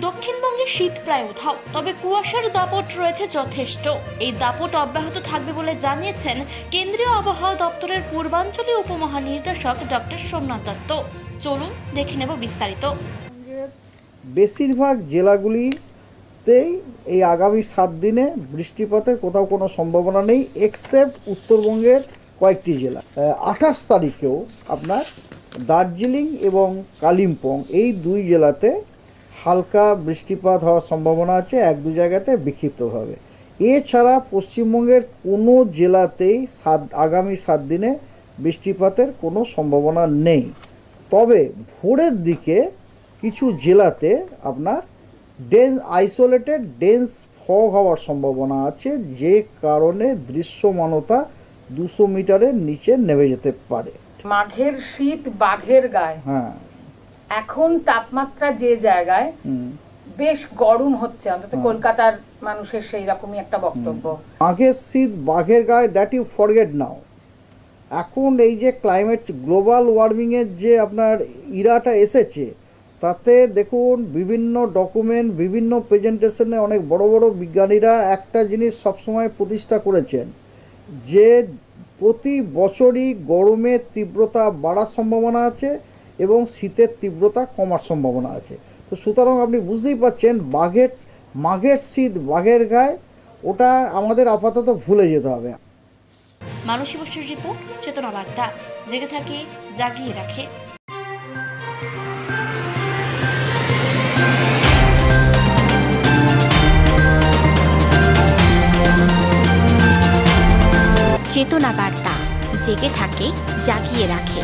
দক্ষিণবঙ্গে শীত প্রায় উধাও, তবে কুয়াশার দাপট রয়েছে যথেষ্ট। এই দাপট অব্যাহত থাকবে বলে জানিয়েছেন কেন্দ্রীয় আবহাওয়া দপ্তরের পূর্বাঞ্চলীয় উপমহানির্দেশক ডক্টর সোমনাথ দত্ত। চলুন দেখে নেব বিস্তারিত। বেশিরভাগ জেলাগুলিতেই এই আগামী সাত দিনে বৃষ্টিপাতের কোথাও কোনো সম্ভাবনা নেই এক্সেপ্ট উত্তরবঙ্গের কয়েকটি জেলা। আঠাশ তারিখেও আপনার দার্জিলিং এবং কালিম্পং এই দুই জেলাতে হালকা বৃষ্টিপাত হওয়ার সম্ভাবনা আছে এক দু জায়গাতে বিক্ষিপ্তভাবে। এছাড়া পশ্চিমবঙ্গের কোনো জেলাতেই সাত আগামী সাত দিনে বৃষ্টিপাতের কোনো সম্ভাবনা নেই। তবে ভোরের দিকে কিছু জেলাতে আপনার ডেন্স আইসোলেটেড ডেন্স ফগ হওয়ার সম্ভাবনা আছে যে কারণে দৃশ্যমানতা দুশো মিটারের নিচে নেমে যেতে পারে। মাঘের শীত বাঘের গায়ে। হ্যাঁ। এখন তাপমাত্রা যে জায়গায় বেশ গরম হচ্ছে অন্তত কলকাতার মানুষের সেই রকমই একটা বক্তব্য। মাঘের শীত বাঘের গায়ে দ্যাট ইউ ফরগেট নাও এখন এই যে ক্লাইমেট গ্লোবাল ওয়ার্মিংয়ের যে আপনার ইরাটা এসেছে তাতে দেখুন বিভিন্ন ডকুমেন্ট বিভিন্ন প্রেজেন্টেশনে অনেক বড় বড় বিজ্ঞানীরা একটা জিনিস সবসময় প্রতিষ্ঠা করেছেন যে প্রতি বছরই গরমের তীব্রতা বাড়ার সম্ভাবনা আছে এবং শীতের তীব্রতা কমার সম্ভাবনা আছে। তো সুতরাং আপনি বুঝতেই পারছেন, বাঘের মাঘের শীত বাঘের গায়ে, ওটা আমাদের আপাতত ভুলে যেতে হবে। মানসী বসুর রিপোর্ট, চেতনা বার্তা, জেগে থাকে, জাগিয়ে রাখে। চেতনা বার্তা, জেগে থাকে, জাগিয়ে রাখে।